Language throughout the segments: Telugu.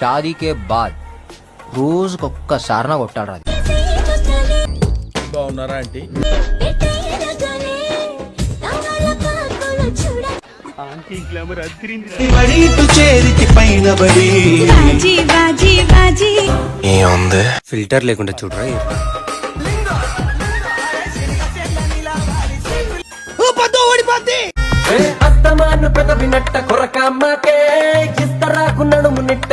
షాదీకే బాద్ రోజుకొక్కసారి కొట్టాడు అది. బాగున్నారా ఆంటీ? ఫిల్టర్ లేకుండా చూడరా అత్తమాను పెదవినట్ట కొరకమ్మకే ఇస్తరాకు నడుము నిట్ట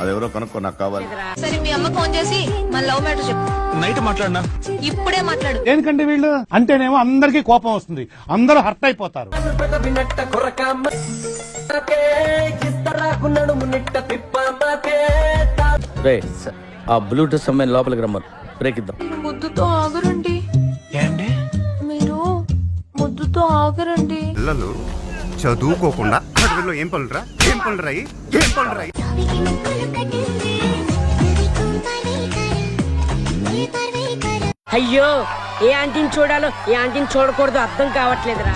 అదెవరో కనుక్కో నాకు కావాలి. సరే మీ అమ్మ ఫోన్ చేసి మన లవ్ మ్యాటర్ చెప్పు. నైట్ మాట్లాడినా? ఇప్పుడే మాట్లాడు. దేనికంటే వీళ్ళు? అంటేనేమో అందరికీ కోపం వస్తుంది. అందరూ హర్ట్ అయిపోతారు. పెదవినట్ట కొరకమ్మకే ఇస్తరాకు నడుము నిట్ట రే ఆ బ్లూటూత్ అమ్మాయిని లోపలికి రమ్మరు బ్రేక్ ఇద్దాం. ముద్దుతో పిల్లలు చదువుకోకుండా అడవిలో ఏం పనులురా? ఏం పనులురా? ఏం పనులురా? అయ్యో ఏ ఆంటీని చూడాలో ఏ ఆంటీని చూడకూడదు అర్థం కావట్లేదురా.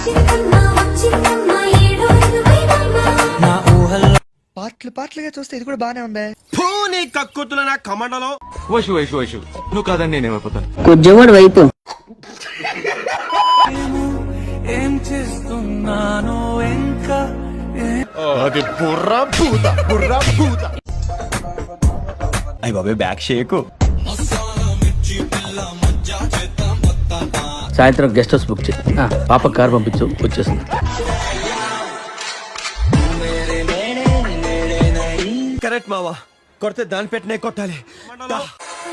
పాటలు పాటలుగా చూస్తే ఇది కూడా బానే ఉంది. కొంచెం వైపు. అది బుర్ర భూత బుర్ర భూత అయ్యి బాబాయ్ బ్యాక్ షేక్. సాయంత్రం గెస్ట్ హౌస్ బుక్ చేయి. ఆ, పాప కార్ పంపించు వచ్చేస్తుంది. కరెక్ట్ మావా కొడితే దాని పెట్టినే కొట్టాలి.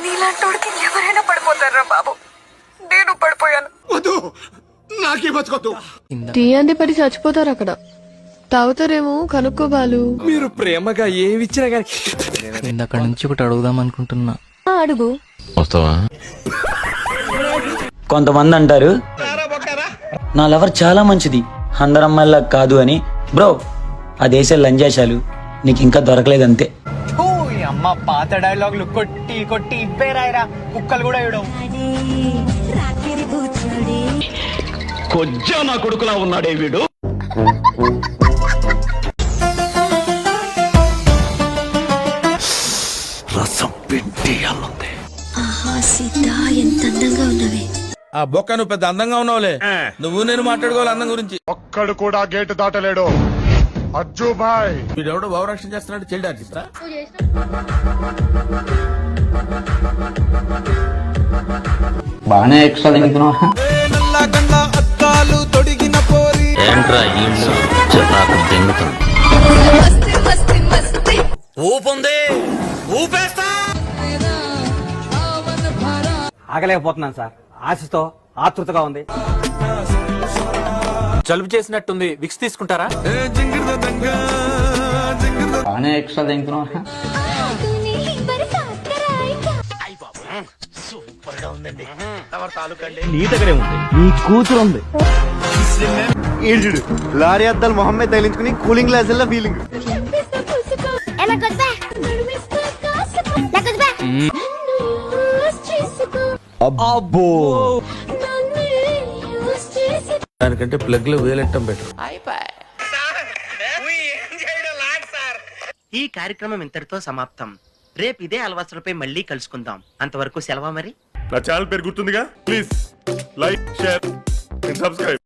నీలాంటోడికి ఎవరైనా పడిపోతారా బాబు? నేను పడిపోయాను. వద్దు నాకే బతుకొద్దు. టీ అంది పడి చచ్చిపోతారు అక్కడ. తాగుతారేమో కనుక్కోబాలు మీరు ప్రేమగా ఏమిచ్చినా కానీ ఇందక్కడి నుంచి ఒకటి అడుగుదాం అనుకుంటున్నా. అడుగు. కొంతమంది అంటారు నా లవర్ చాలా మంచిది అందరు అమ్మాయిలా కాదు అని. బ్రో ఆ దేశ లంజాశాలు నీకు ఇంకా దొరకలేదు అంతే అమ్మ పాత డైలాగులు కొట్టి కొట్టి ఇప్పే రాయరా కుక్కలు కూడా ఇవ్వడం కొజ్జా నా కొడుకులా ఉన్నాడే వీడు. పిండి అల్లుంది సీత ఎంత అందంగా ఉన్నవే. ఆ బొక్క నువ్వు పెద్ద అందంగా ఉన్నావులే. నువ్వు నేను మాట్లాడుకోవాలి అందం గురించి. ఒక్కడు కూడా గేటు దాటలేడు. అజ్జు బాయ్. వీడెవడో భావరక్షణ చేస్తున్నాడు ఆర్టిస్టా? బాగానే ఎక్స్ట్రా తింటున్నావు ఏంట్రా ఈ నాకు దెంగుతుంది ఊపుంది ఊపేస్తా. ఆగలేకపోతున్నాను సార్. ఆశతో ఆతృతగా ఉంది. జలుబు చేసినట్టుంది. విక్స్ తీసుకుంటారా? బాగానే ఎక్స్ట్రా తింటున్నావు నీ దగ్గరే ఉంది. నీ కూతురు ఉంది. లారీ అద్దాలు మొహమ్మద్ తగిలించుకుని కూలింగ్ గ్లాసుల్లో ఫీలింగ్ అబ్బో. దానికంటే ప్లగ్లో వేలెట్టం బెటర్. ఈ కార్యక్రమం ఇంతటితో సమాప్తం. రేపు ఇదే అలవాసులపై మళ్ళీ కలుసుకుందాం. అంతవరకు సెలవా మరి? నా ఛానల్ పేరు గుర్తుందిగా? Please like share subscribe